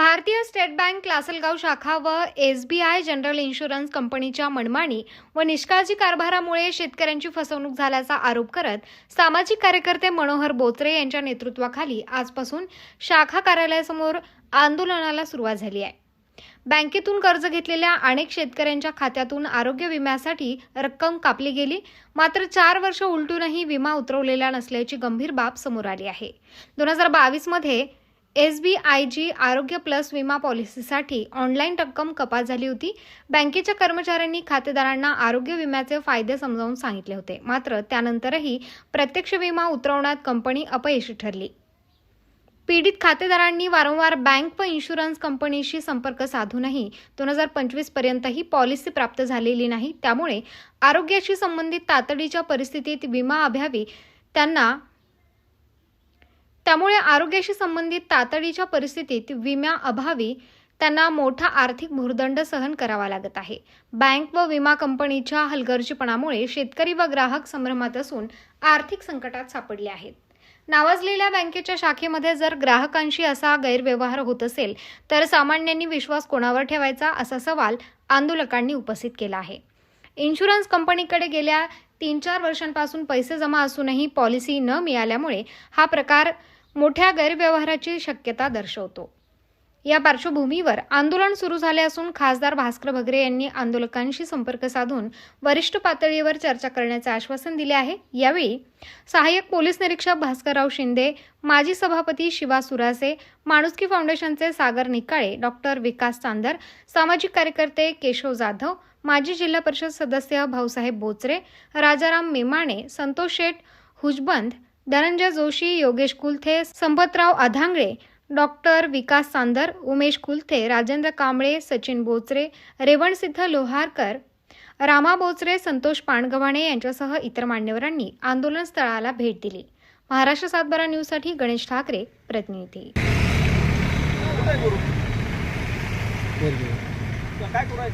भारतीय state bank Lasalgaon शाखा व S B I general insurance कंपनीच्या मनमानी व निष्काळजी कारभारामुळे शेतकऱ्यांची फसवणूक झाल्याचा आरोप करत सामाजिक कार्यकर्ते मनोहर बोत्रे यांच्या नेतृत्वाखाली आजपासून शाखा कार्यालयासमोर आंदोलनाला सुरुवात झाली आहे. बँकेतून कर्ज घेतलेल्या अनेक शेतकऱ्यांच्या खात्यातून आरोग्य विम्यासाठी रक्कम कापली गेली. मात्र चार वर्ष उलटूनही विमा उतरवलेला नसल्याची गंभीर बाब समोर आली आहे. दोन हजार बावीसमध्ये एस बी आय जी आरोग्य प्लस विमा पॉलिसीसाठी ऑनलाईन रक्कम कपात झाली होती. बँकेच्या कर्मचाऱ्यांनी खातेदारांना आरोग्य विम्याचे फायदे समजावून सांगितले होते. मात्र त्यानंतरही प्रत्यक्ष विमा उतरवण्यात कंपनी अपयशी ठरली. पीडित खातेदारांनी वारंवार बँक व इन्शुरन्स कंपनीशी संपर्क साधूनही दोन हजार पंचवीस पर्यंतही पॉलिसी प्राप्त झालेली नाही. त्यामुळे आरोग्याशी संबंधित तातडीच्या परिस्थितीत विमा अभावी त्यांना त्यामुळे आरोग्याशी संबंधित तातडीच्या परिस्थितीत विम्याअभावी त्यांना मोठा आर्थिक भूर्दंड सहन करावा लागत आहे. बँक व विमा कंपनीच्या हलगर्जीपणामुळे शेतकरी व ग्राहक संभ्रमात असून आर्थिक संकटात सापडले आहेत. नावाजलेल्या बँकेच्या शाखेमध्ये जर ग्राहकांशी असा गैरव्यवहार होत असेल तर सामान्यांनी विश्वास कोणावर ठेवायचा असा सवाल आंदोलकांनी उपस्थित केला आहे. इन्शुरन्स कंपनीकडे गेल्या तीन चार वर्षांपासून पैसे जमा असूनही पॉलिसी न मिळाल्यामुळे हा प्रकार मोठ्या गैरव्यवहाराची शक्यता दर्शवतो. या पार्श्वभूमीवर आंदोलन सुरू झाले असून खासदार भास्कर भगरे यांनी आंदोलकांशी संपर्क साधून वरिष्ठ पातळीवर चर्चा करण्याचे आश्वासन दिले आहे. यावेळी सहाय्यक पोलीस निरीक्षक भास्करराव शिंदे माजी सभापती शिवा सुरासे माणुसकी फाउंडेशनचे सागर निकाळे डॉक्टर विकास चांदर सामाजिक कार्यकर्ते केशव जाधव माजी जिल्हा परिषद सदस्य भाऊसाहेब बोचरे राजाराम मेमाणे संतोष शेठ हुजबंद धनंजय जोशी योगेश कुलथे संपतराव आधांगळे डॉक्टर विकास चांदर उमेश कुलथे राजेंद्र कांबळे सचिन बोचरे रेवणसिद्ध लोहारकर रामा बोचरे संतोष पाणगव्हाणे यांच्यासह इतर मान्यवरांनी आंदोलन स्थळाला भेट दिली. महाराष्ट्र सातबारा न्यूजसाठी गणेश ठाकरे प्रतिनिधी. काय